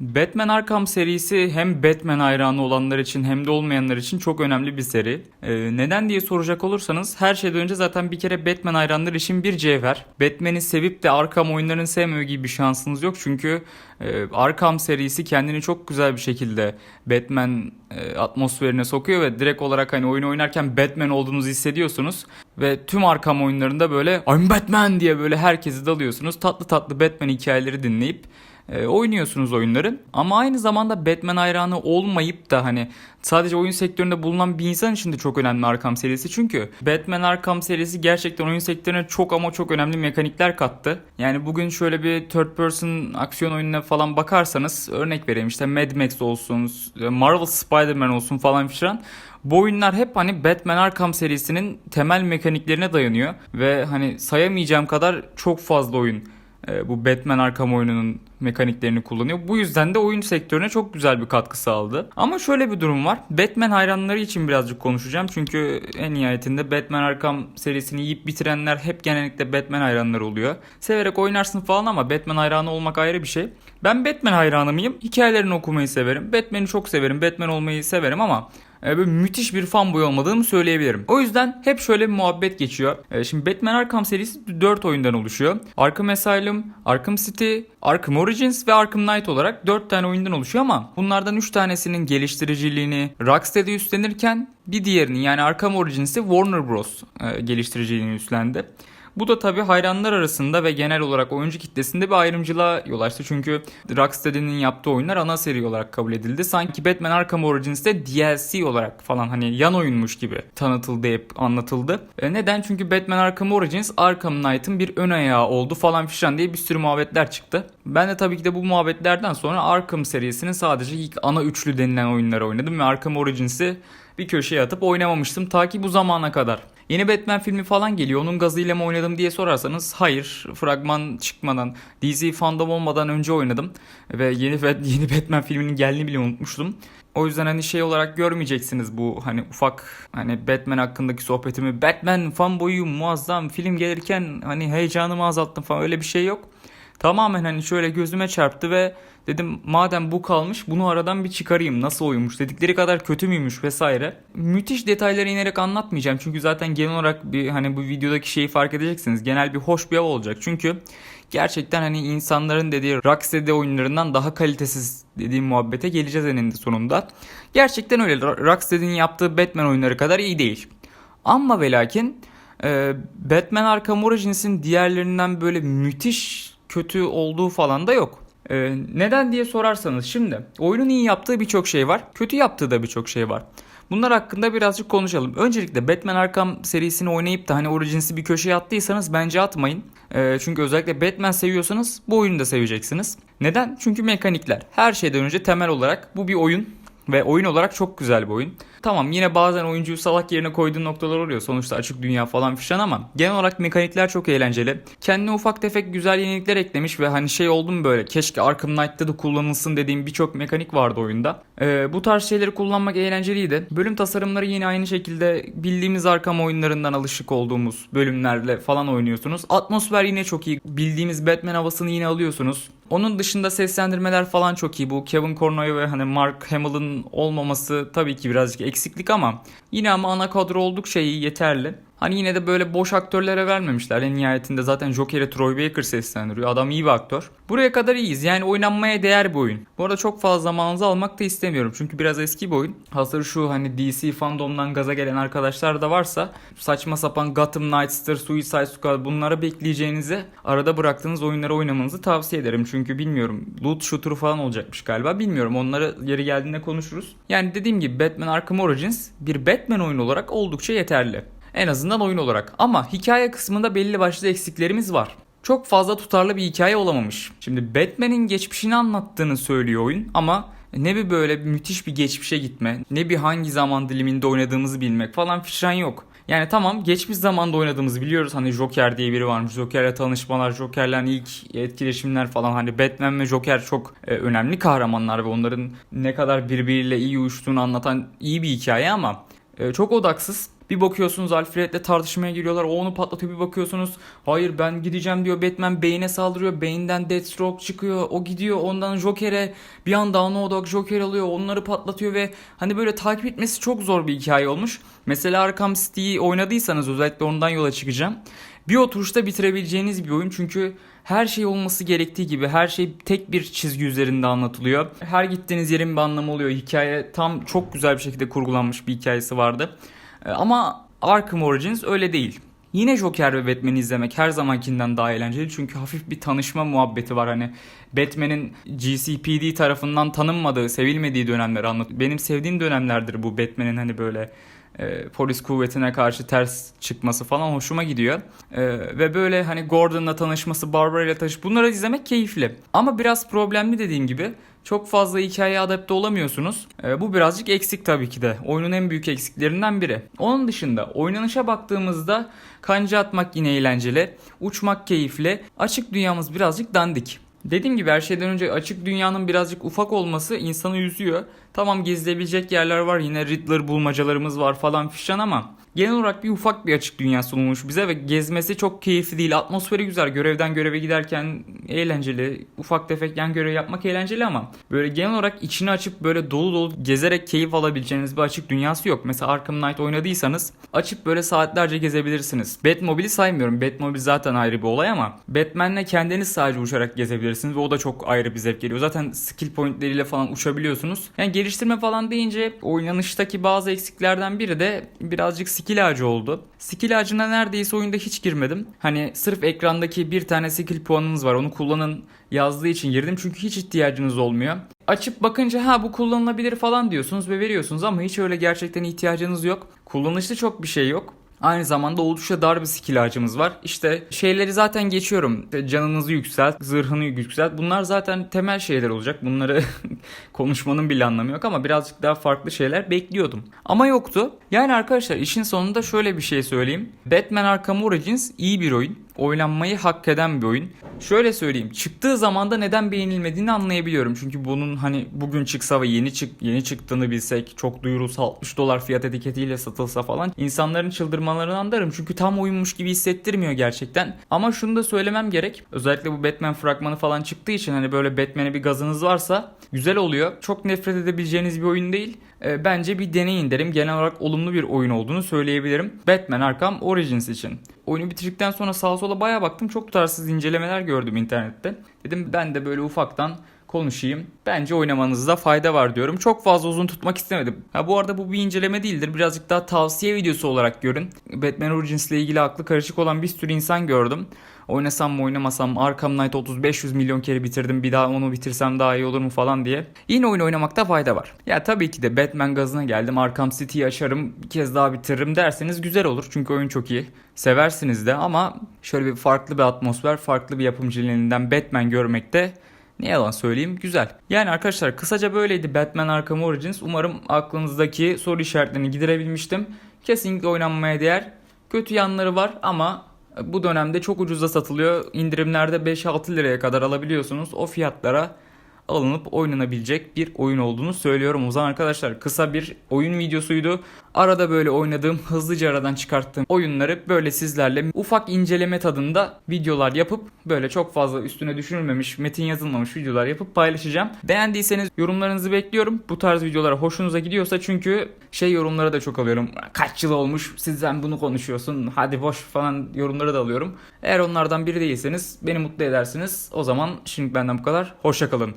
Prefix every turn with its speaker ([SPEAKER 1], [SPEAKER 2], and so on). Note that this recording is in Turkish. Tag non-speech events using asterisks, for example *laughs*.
[SPEAKER 1] Batman Arkham serisi hem Batman hayranı olanlar için hem de olmayanlar için çok önemli bir seri. Ee, neden diye soracak olursanız her şeyden önce zaten bir kere Batman hayranları için bir cevher. Batman'i sevip de Arkham oyunlarını sevmiyor gibi bir şansınız yok çünkü e, Arkham serisi kendini çok güzel bir şekilde Batman e, atmosferine sokuyor ve direkt olarak hani oyun oynarken Batman olduğunuzu hissediyorsunuz ve tüm Arkham oyunlarında böyle I'm Batman diye böyle herkesi dalıyorsunuz. Tatlı tatlı Batman hikayeleri dinleyip e, oynuyorsunuz oyunları. Ama aynı zamanda Batman hayranı olmayıp da hani sadece oyun sektöründe bulunan bir insan için de çok önemli Arkham serisi. Çünkü Batman Arkham serisi gerçekten oyun sektörüne çok ama çok önemli mekanikler kattı. Yani bugün şöyle bir third person aksiyon oyununa falan bakarsanız örnek vereyim işte Mad Max olsun, Marvel Spider-Man olsun falan filan. Bu oyunlar hep hani Batman Arkham serisinin temel mekaniklerine dayanıyor ve hani sayamayacağım kadar çok fazla oyun e, bu Batman Arkham oyununun mekaniklerini kullanıyor. Bu yüzden de oyun sektörüne çok güzel bir katkı sağladı. Ama şöyle bir durum var. Batman hayranları için birazcık konuşacağım. Çünkü en nihayetinde Batman Arkham serisini yiyip bitirenler hep genellikle Batman hayranları oluyor. Severek oynarsın falan ama Batman hayranı olmak ayrı bir şey. Ben Batman hayranı mıyım? Hikayelerini okumayı severim. Batman'i çok severim. Batman olmayı severim ama e, böyle müthiş bir fanboy olmadığımı söyleyebilirim. O yüzden hep şöyle bir muhabbet geçiyor. E, Şimdi Batman Arkham serisi 4 oyundan oluşuyor. Arkham Asylum, Arkham City, Arkham Origins ve Arkham Knight olarak 4 tane oyundan oluşuyor ama bunlardan 3 tanesinin geliştiriciliğini Rocksteady üstlenirken bir diğerinin yani Arkham Origins'i Warner Bros. e, geliştiriciliğini üstlendi. Bu da tabi hayranlar arasında ve genel olarak oyuncu kitlesinde bir ayrımcılığa yol açtı. Çünkü Rocksteady'nin yaptığı oyunlar ana seri olarak kabul edildi. Sanki Batman Arkham Origins'te DLC olarak falan hani yan oyunmuş gibi tanıtıldı hep anlatıldı. E neden? Çünkü Batman Arkham Origins Arkham Knight'ın bir ön ayağı oldu falan filan diye bir sürü muhabbetler çıktı. Ben de tabii ki de bu muhabbetlerden sonra Arkham serisinin sadece ilk ana üçlü denilen oyunları oynadım ve Arkham Origins'i bir köşeye atıp oynamamıştım ta ki bu zamana kadar. Yeni Batman filmi falan geliyor. Onun gazıyla mı oynadım diye sorarsanız hayır. Fragman çıkmadan, DC fandom olmadan önce oynadım. Ve yeni *laughs* yeni Batman filminin geldiğini bile unutmuştum. O yüzden hani şey olarak görmeyeceksiniz bu hani ufak hani Batman hakkındaki sohbetimi. Batman fanboyum muazzam film gelirken hani heyecanımı azalttım falan öyle bir şey yok. Tamamen hani şöyle gözüme çarptı ve dedim madem bu kalmış bunu aradan bir çıkarayım nasıl oymuş dedikleri kadar kötü müymüş vesaire. Müthiş detaylara inerek anlatmayacağım çünkü zaten genel olarak bir hani bu videodaki şeyi fark edeceksiniz. Genel bir hoş bir hava olacak çünkü gerçekten hani insanların dediği Rocksteady oyunlarından daha kalitesiz dediğim muhabbete geleceğiz eninde sonunda. Gerçekten öyle Rocksteady'nin yaptığı Batman oyunları kadar iyi değil. Ama ve lakin Batman Arkham Origins'in diğerlerinden böyle müthiş kötü olduğu falan da yok. Ee, neden diye sorarsanız şimdi oyunun iyi yaptığı birçok şey var. Kötü yaptığı da birçok şey var. Bunlar hakkında birazcık konuşalım. Öncelikle Batman Arkham serisini oynayıp da hani Origins'i bir köşeye attıysanız bence atmayın. Ee, çünkü özellikle Batman seviyorsanız bu oyunu da seveceksiniz. Neden? Çünkü mekanikler. Her şeyden önce temel olarak bu bir oyun ve oyun olarak çok güzel bir oyun. Tamam yine bazen oyuncuyu salak yerine koyduğun noktalar oluyor. Sonuçta açık dünya falan filan ama genel olarak mekanikler çok eğlenceli. Kendine ufak tefek güzel yenilikler eklemiş ve hani şey oldu mu böyle keşke Arkham Knight'ta da kullanılsın dediğim birçok mekanik vardı oyunda. Ee, bu tarz şeyleri kullanmak eğlenceliydi. Bölüm tasarımları yine aynı şekilde bildiğimiz Arkham oyunlarından alışık olduğumuz bölümlerle falan oynuyorsunuz. Atmosfer yine çok iyi. Bildiğimiz Batman havasını yine alıyorsunuz. Onun dışında seslendirmeler falan çok iyi. Bu Kevin Conroy ve hani Mark Hamill'ın olmaması tabii ki birazcık eksiklik ama yine ama ana kadro oldukça iyi, yeterli. Hani yine de böyle boş aktörlere vermemişler. En nihayetinde zaten Joker'i Troy Baker seslendiriyor. Adam iyi bir aktör. Buraya kadar iyiyiz. Yani oynanmaya değer bir oyun. Bu arada çok fazla zamanınızı almak da istemiyorum. Çünkü biraz eski bir oyun. Hazır şu hani DC fandomdan gaza gelen arkadaşlar da varsa saçma sapan Gotham Knights'tır, Suicide Squad bunlara bekleyeceğinizi arada bıraktığınız oyunları oynamanızı tavsiye ederim. Çünkü bilmiyorum loot shooter falan olacakmış galiba. Bilmiyorum onları yeri geldiğinde konuşuruz. Yani dediğim gibi Batman Arkham Origins bir Batman oyunu olarak oldukça yeterli. En azından oyun olarak. Ama hikaye kısmında belli başlı eksiklerimiz var. Çok fazla tutarlı bir hikaye olamamış. Şimdi Batman'in geçmişini anlattığını söylüyor oyun ama ne bir böyle müthiş bir geçmişe gitme, ne bir hangi zaman diliminde oynadığımızı bilmek falan fişen yok. Yani tamam geçmiş zamanda oynadığımızı biliyoruz. Hani Joker diye biri varmış. Joker'le tanışmalar, Joker'le ilk etkileşimler falan. Hani Batman ve Joker çok e, önemli kahramanlar ve onların ne kadar birbiriyle iyi uyuştuğunu anlatan iyi bir hikaye ama e, çok odaksız. Bir bakıyorsunuz Alfred'le tartışmaya giriyorlar. O onu patlatıyor. Bir bakıyorsunuz hayır ben gideceğim diyor. Batman beyine saldırıyor. Beyinden Deathstroke çıkıyor. O gidiyor ondan Joker'e bir anda Anodog Joker alıyor. Onları patlatıyor ve hani böyle takip etmesi çok zor bir hikaye olmuş. Mesela Arkham City'yi oynadıysanız özellikle ondan yola çıkacağım. Bir oturuşta bitirebileceğiniz bir oyun çünkü her şey olması gerektiği gibi her şey tek bir çizgi üzerinde anlatılıyor. Her gittiğiniz yerin bir anlamı oluyor. Hikaye tam çok güzel bir şekilde kurgulanmış bir hikayesi vardı. Ee, Ama Arkham Origins öyle değil. Yine Joker ve Batman'i izlemek her zamankinden daha eğlenceli çünkü hafif bir tanışma muhabbeti var hani Batman'in GCPD tarafından tanınmadığı, sevilmediği dönemleri anlatıyor. Benim sevdiğim dönemlerdir bu Batman'in hani böyle e, polis kuvvetine karşı ters çıkması falan hoşuma gidiyor. E, ve böyle hani Gordon'la tanışması, Barbara ile tanış bunları izlemek keyifli. Ama biraz problemli dediğim gibi çok fazla hikayeye adapte olamıyorsunuz. E, bu birazcık eksik tabii ki de. Oyunun en büyük eksiklerinden biri. Onun dışında oynanışa baktığımızda kanca atmak yine eğlenceli, uçmak keyifli, açık dünyamız birazcık dandik. Dediğim gibi her şeyden önce açık dünyanın birazcık ufak olması insanı üzüyor. Tamam gezilebilecek yerler var yine Riddler bulmacalarımız var falan fişan ama genel olarak bir ufak bir açık dünya sunulmuş bize ve gezmesi çok keyifli değil. Atmosferi güzel. Görevden göreve giderken eğlenceli. Ufak tefek yan görev yapmak eğlenceli ama böyle genel olarak içini açıp böyle dolu dolu gezerek keyif alabileceğiniz bir açık dünyası yok. Mesela Arkham Knight oynadıysanız açıp böyle saatlerce gezebilirsiniz. Batmobile'i saymıyorum. Batmobile zaten ayrı bir olay ama Batman'le kendiniz sadece uçarak gezebilirsiniz ve o da çok ayrı bir zevk geliyor. Zaten skill pointleriyle falan uçabiliyorsunuz. Yani geliştirme falan deyince oynanıştaki bazı eksiklerden biri de birazcık skill ağacı oldu. Skill ağacına neredeyse oyunda hiç girmedim. Hani sırf ekrandaki bir tane skill puanınız var onu kullanın yazdığı için girdim çünkü hiç ihtiyacınız olmuyor. Açıp bakınca ha bu kullanılabilir falan diyorsunuz ve veriyorsunuz ama hiç öyle gerçekten ihtiyacınız yok. Kullanışlı çok bir şey yok. Aynı zamanda oldukça dar bir skill ağacımız var. İşte şeyleri zaten geçiyorum. Canınızı yükselt, zırhını yükselt. Bunlar zaten temel şeyler olacak. Bunları *laughs* konuşmanın bile anlamı yok ama birazcık daha farklı şeyler bekliyordum. Ama yoktu. Yani arkadaşlar işin sonunda şöyle bir şey söyleyeyim. Batman Arkham Origins iyi bir oyun. Oynanmayı hak eden bir oyun. Şöyle söyleyeyim. Çıktığı zamanda neden beğenilmediğini anlayabiliyorum. Çünkü bunun hani bugün çıksa ve yeni çık yeni çıktığını bilsek çok duyurulsa 60 dolar fiyat etiketiyle satılsa falan insanların çıldırmalarını anlarım. Çünkü tam oyunmuş gibi hissettirmiyor gerçekten. Ama şunu da söylemem gerek. Özellikle bu Batman fragmanı falan çıktığı için hani böyle Batman'e bir gazınız varsa güzel oluyor. Çok nefret edebileceğiniz bir oyun değil. E, bence bir deneyin derim. Genel olarak olumlu bir oyun olduğunu söyleyebilirim. Batman Arkham Origins için. Oyunu bitirdikten sonra sağa sola bayağı baktım. Çok tutarsız incelemeler gördüm internette. Dedim ben de böyle ufaktan konuşayım. Bence oynamanızda fayda var diyorum. Çok fazla uzun tutmak istemedim. Ha bu arada bu bir inceleme değildir. Birazcık daha tavsiye videosu olarak görün. Batman Origins ile ilgili aklı karışık olan bir sürü insan gördüm. Oynasam mı oynamasam mı Arkham Knight 30-500 milyon kere bitirdim bir daha onu bitirsem daha iyi olur mu falan diye. Yine oyun oynamakta fayda var. Ya tabii ki de Batman gazına geldim Arkham City'yi açarım bir kez daha bitiririm derseniz güzel olur. Çünkü oyun çok iyi. Seversiniz de ama şöyle bir farklı bir atmosfer, farklı bir yapımcının elinden Batman görmekte ne yalan söyleyeyim güzel. Yani arkadaşlar kısaca böyleydi Batman Arkham Origins. Umarım aklınızdaki soru işaretlerini giderebilmiştim. Kesinlikle oynanmaya değer. Kötü yanları var ama bu dönemde çok ucuza satılıyor. İndirimlerde 5-6 liraya kadar alabiliyorsunuz. O fiyatlara alınıp oynanabilecek bir oyun olduğunu söylüyorum. O zaman arkadaşlar kısa bir oyun videosuydu. Arada böyle oynadığım, hızlıca aradan çıkarttığım oyunları böyle sizlerle ufak inceleme tadında videolar yapıp böyle çok fazla üstüne düşünülmemiş, metin yazılmamış videolar yapıp paylaşacağım. Beğendiyseniz yorumlarınızı bekliyorum. Bu tarz videolar hoşunuza gidiyorsa çünkü şey yorumlara da çok alıyorum. Kaç yıl olmuş sizden bunu konuşuyorsun hadi boş falan yorumları da alıyorum. Eğer onlardan biri değilseniz beni mutlu edersiniz. O zaman şimdi benden bu kadar. Hoşçakalın.